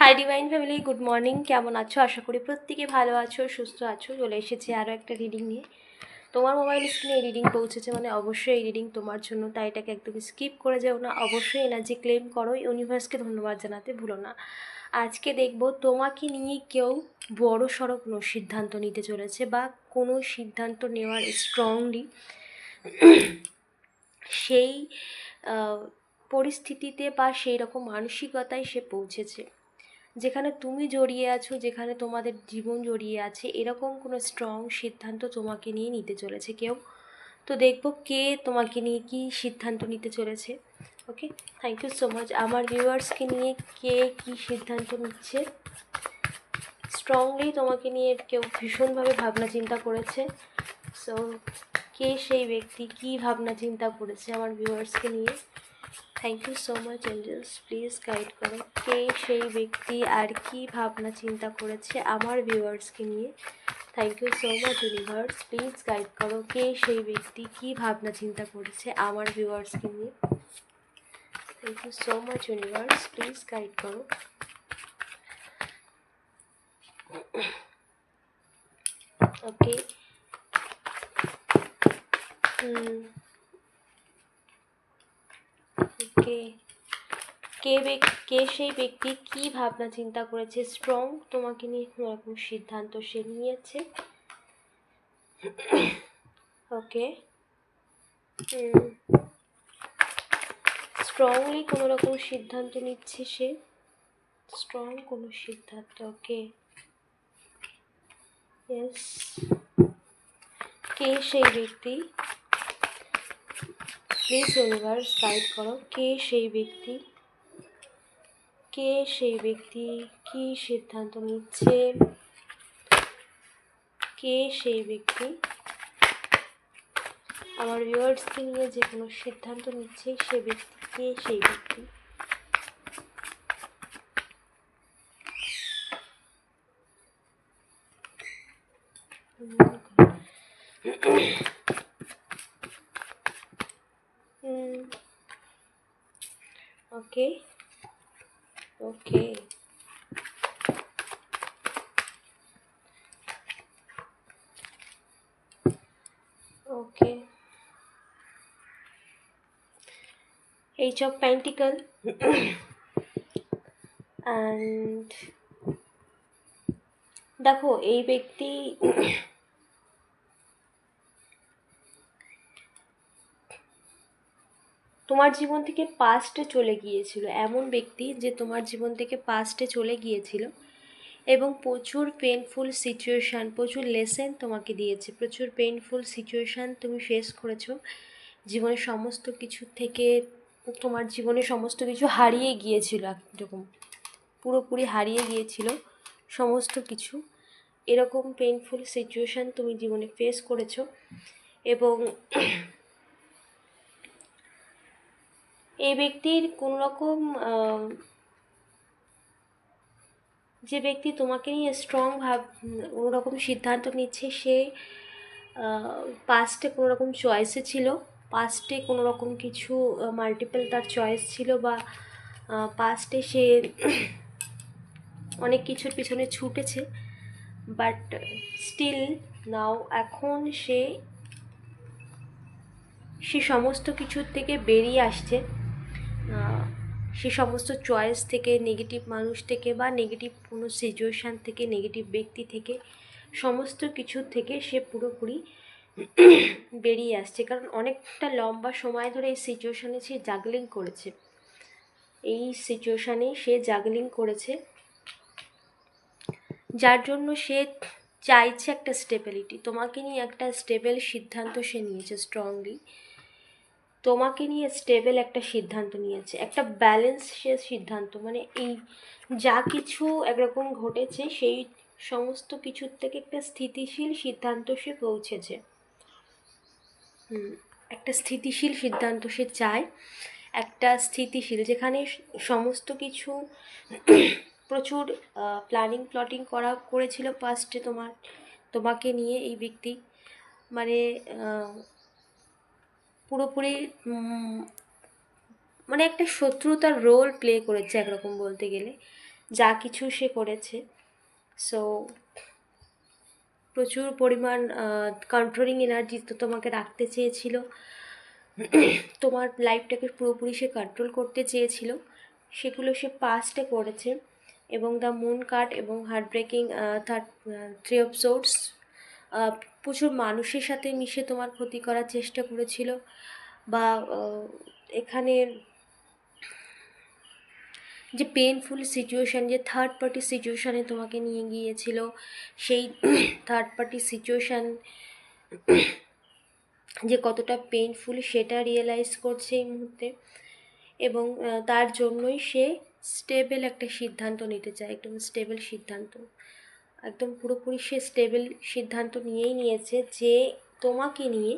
Hi divine family good morning কেমন আছো? আশা করি প্রত্যেকে ভালো আছো, সুস্থ আছো। চলে এসেছি আরও একটা রিডিং নিয়ে। তোমার মোবাইল স্ক্রিনে এই রিডিং পৌঁছেছে মানে অবশ্যই এই রিডিং তোমার জন্য, তাই এটাকে একদম স্কিপ করে যাও না। অবশ্যই এনার্জি ক্লেম করো ইউনিভার্সকে ধন্যবাদ জানাতে ভুলো না। আজকে দেখব তোমাকে নিয়ে কেউ বড় সড়ো কোনো সিদ্ধান্ত নিতে চলেছে বা কোনো সিদ্ধান্ত নেওয়ার স্ট্রংলি সেই পরিস্থিতিতে বা সেই রকম মানসিকতায় সে পৌঁছেছে। যেখানে তুমি জড়িয়ে আছো, যেখানে তোমাদের জীবন জড়িয়ে আছে, এরকম কোনো স্ট্রং সিদ্ধান্ত তোমাকে নিয়ে নিতে চলেছে কেউ? তো দেখব কে তোমাকে নিয়ে কি সিদ্ধান্ত নিতে চলেছে okay thank you so much আমার ভিউয়ার্সকে নিয়ে কে কি সিদ্ধান্ত নিচ্ছে? স্ট্রংলি তোমাকে নিয়ে কেউ ভীষণভাবে ভাবনা চিন্তা করেছে। সো কে সেই ব্যক্তি, কি ভাবনা চিন্তা করেছে আমার ভিউয়ার্সকে নিয়ে? Thank you so much angels please guide করো। কে সেই ব্যক্তি আর কি ভাবনা চিন্তা করেছে আমার ভিউয়ার্সকে নিয়ে? Thank you so much universe please guide করো। কে সেই ব্যক্তি কি ভাবনা চিন্তা করেছে আমার ভিউয়ার্সকে নিয়ে? Thank you so much universe please guide করো। ওকে হুম কে কে কে সেই ব্যক্তি কি ভাবনা চিন্তা করেছে? স্ট্রং তোমাকে নিয়ে কোনো রকম সিদ্ধান্ত সে নিয়েছে? ওকে। স্ট্রংলি কোনো রকম সিদ্ধান্ত নিচ্ছে সে? স্ট্রং কোনো সিদ্ধান্ত, ওকে। কে সেই ব্যক্তি? প্লিজ ইউনিভার্স গাইড করো। কে সেই ব্যক্তি? কে সেই ব্যক্তি? কি সিদ্ধান্ত নিচ্ছে? কে সেই ব্যক্তি? আমার ভিউয়ার্সকে নিয়ে যে কোনো সিদ্ধান্ত নিচ্ছে সে ব্যক্তি, কে সেই ব্যক্তি? হুম okay okay okay eight of pentacles and দেখো এই ব্যক্তি তোমার জীবন থেকে পাস্টে চলে গিয়েছিল, এমন ব্যক্তি যে তোমার জীবন থেকে পাস্টে চলে গিয়েছিল এবং প্রচুর পেনফুল সিচুয়েশান প্রচুর লেসেন তোমাকে দিয়েছে, প্রচুর পেনফুল সিচুয়েশান তুমি ফেস করেছ। জীবনের সমস্ত কিছু থেকে তোমার জীবনে সমস্ত কিছু হারিয়ে গিয়েছিল একরকম পুরোপুরি হারিয়ে গিয়েছিল সমস্ত কিছু। এরকম পেনফুল সিচুয়েশান তুমি জীবনে ফেস করেছ এবং এই ব্যক্তির কোনো রকম যে ব্যক্তি তোমাকে নিয়ে স্ট্রং ভাব কোনো রকম সিদ্ধান্ত নিচ্ছে, সে পাস্টে কোনো রকম চয়েসে ছিল পাস্টে কোনো রকম কিছু মাল্টিপল তার চয়েস ছিল বা পাস্টে সে অনেক কিছুর পিছনে ছুটেছে বাট স্টিল নাও এখন সে সে সমস্ত কিছুর থেকে বেরিয়ে আসছে। সে সমস্ত চয়েস থেকে নেগেটিভ মানুষ থেকে বা নেগেটিভ কোনো সিচুয়েশান থেকে নেগেটিভ ব্যক্তি থেকে, সমস্ত কিছু থেকে সে পুরোপুরি বেরিয়ে আসছে। কারণ অনেকটা লম্বা সময় ধরে এই সিচুয়েশানে সে জাগলিং করেছে। এই সিচুয়েশানে সে জাগলিং করেছে। যার জন্য সে চাইছে একটা স্টেবিলিটি তোমাকে নিয়ে একটা স্টেবল সিদ্ধান্ত সে নিয়েছে স্ট্রংলি তোমাকে নিয়ে স্টেবল একটা সিদ্ধান্ত নিয়েছে, একটা ব্যালেন্স সে সিদ্ধান্ত মানে এই যা কিছু একরকম ঘটেছে সেই সমস্ত কিছুর থেকে একটা স্থিতিশীল সিদ্ধান্ত সে পৌঁছেছে। একটা স্থিতিশীল সিদ্ধান্ত সে চায়, একটা স্থিতিশীল যেখানে সমস্ত কিছু প্রচুর প্ল্যানিং প্লটিং করা, করেছিল পাস্টে তোমার, তোমাকে নিয়ে এই ব্যক্তি মানে পুরোপুরি মানে একটা শত্রুতার রোল প্লে করেছে একরকম বলতে গেলে। যা কিছু সে করেছে। সো প্রচুর পরিমাণ কন্ট্রোলিং এনার্জি তো তোমাকে রাখতে চেয়েছিল। তোমার লাইফটাকে পুরোপুরি সে কন্ট্রোল করতে চেয়েছিল। সেগুলো সে পাস্টে করেছে। এবং দ্য মুন কার্ড এবং heart breaking third three of প্রচুর মানুষের সাথে মিশে তোমার ক্ষতি করার চেষ্টা করেছিল বা এখানে যে পেনফুল সিচুয়েশান যে থার্ড পার্টি সিচুয়েশানে তোমাকে নিয়ে গিয়েছিল, সেই থার্ড পার্টি সিচুয়েশান যে কতটা পেনফুল সেটা রিয়েলাইজ করছে এই মুহূর্তে এবং তার জন্যই সে স্টেবল একটা সিদ্ধান্ত নিতে চায়, একদম স্টেবল সিদ্ধান্ত। একদম পুরোপুরি সে স্টেবল সিদ্ধান্ত নিয়েই নিয়েছে যে তোমাকে নিয়ে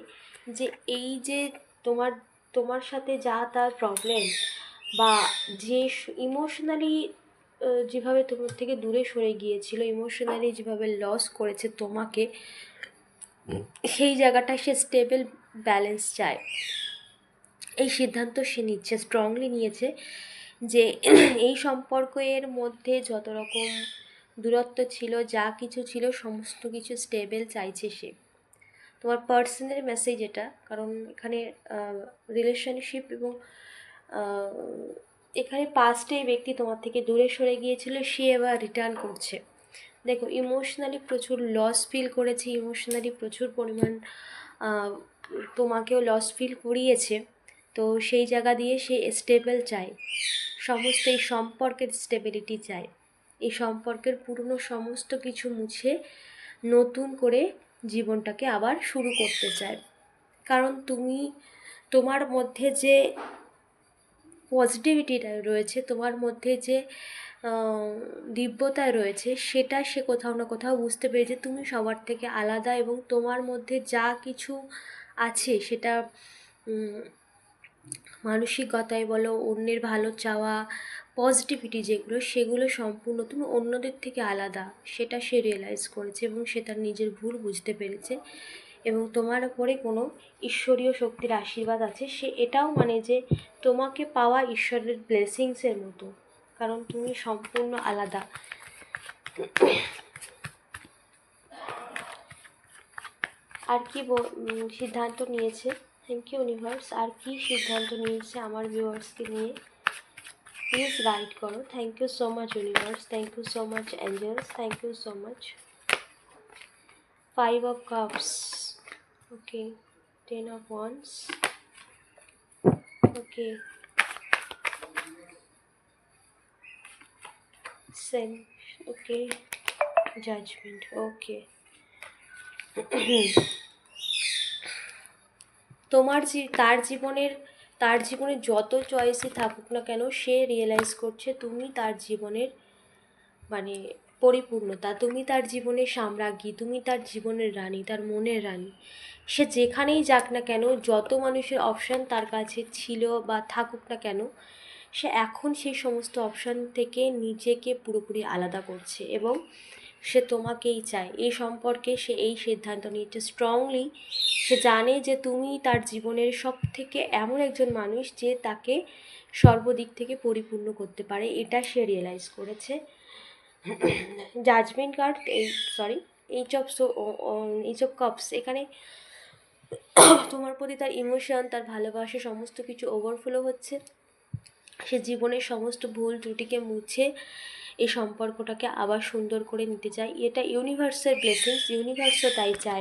যে এই যে তোমার তোমার সাথে যা তার প্রবলেম বা যে ইমোশনালি যেভাবে তোমার থেকে দূরে সরে গিয়েছিল ইমোশনালি যেভাবে লস করেছে তোমাকে, সেই জায়গাটায় সে স্টেবল ব্যালেন্স চায়। এই সিদ্ধান্ত সে নিচ্ছে স্ট্রংলি নিয়েছে যে এই সম্পর্কের মধ্যে যত রকম দূরত্ব ছিল, যা কিছু ছিল, সমস্ত কিছু স্টেবেল চাইছে সে। তোমার পার্সোনাল মেসেজ এটা, কারণ এখানে রিলেশনশিপ এবং এখানে পাস্টে এই ব্যক্তি তোমার থেকে দূরে সরে গিয়েছিল, সে এবার রিটার্ন করছে। দেখো ইমোশনালি প্রচুর লস ফিল করেছে ইমোশনালি প্রচুর পরিমাণ তোমাকেও লস ফিল করিয়েছে। তো সেই জায়গা দিয়ে সে স্টেবল চায়। সমস্ত এই সম্পর্কের স্টেবিলিটি চায়। এই সম্পর্কের পুরনো সমস্ত কিছু মুছে নতুন করে জীবনটাকে আবার শুরু করতে চায়। কারণ তুমি তোমার মধ্যে যে পজিটিভিটিটা রয়েছে তোমার মধ্যে যে আহ, দিব্যতা রয়েছে সেটা সে কোথাও না কোথাও বুঝতে পেরেছে। তুমি সবার থেকে আলাদা এবং তোমার মধ্যে যা কিছু আছে সেটা মানসিকতায় বলো, অন্যের ভালো চাওয়া পজিটিভিটি যেগুলো, সেগুলো সম্পূর্ণ তুমি অন্যদের থেকে আলাদা। সেটা সে রিয়েলাইজ করেছে এবং সে তার নিজের ভুল বুঝতে পেরেছে। এবং তোমার ওপরে কোনো ঈশ্বরীয় শক্তির আশীর্বাদ আছে, সে এটাও মানে যে তোমাকে পাওয়া ঈশ্বরের ব্লেসিংসের মতো। কারণ তুমি সম্পূর্ণ আলাদা। আর কি সিদ্ধান্ত নিয়েছে? থ্যাংক ইউ ইউনিভার্স আর কি সিদ্ধান্ত নিয়েছে আমার ভিউয়ার্সকে নিয়ে? প্লিজ রাইট করো। Thank you so much universe thank you so much angels thank you so much five of cups okay ten of wands okay sun okay judgement okay তোমার যে তার জীবনের, তার জীবনে যত চয়েসই থাকুক না কেন, সে রিয়েলাইজ করছে তুমি তার জীবনের মানে পরিপূর্ণতা তুমি তার জীবনের সাম্রাজ্ঞী, তুমি তার জীবনের রানী, তার মনের রানী। সে যেখানেই যাক না কেন, যত মানুষের অপশান তার কাছে ছিল বা থাকুক না কেন, সে এখন সেই সমস্ত অপশান থেকে নিজেকে পুরোপুরি আলাদা করছে এবং সে তোমাকেই চায়। এই সম্পর্কে সে এই সিদ্ধান্ত নিয়েছে স্ট্রংলি সে জানে যে তুমি তার জীবনের সব থেকে এমন একজন মানুষ যে তাকে সর্বদিক থেকে পরিপূর্ণ করতে পারে। এটা সে রিয়েলাইজ করেছে। জাজমেন্ট কার্ড এই sorry eight of eight of cups এখানে তোমার প্রতি তার ইমোশন তার ভালোবাসা, সমস্ত কিছু ওভারফ্লো হচ্ছে। সে জীবনের সমস্ত ভুল ত্রুটিকে মুছে এই সম্পর্কটাকে আবার সুন্দর করে নিতে চাই এটা ইউনিভার্সের ব্লেসিংস ইউনিভার্সও তাই চায়।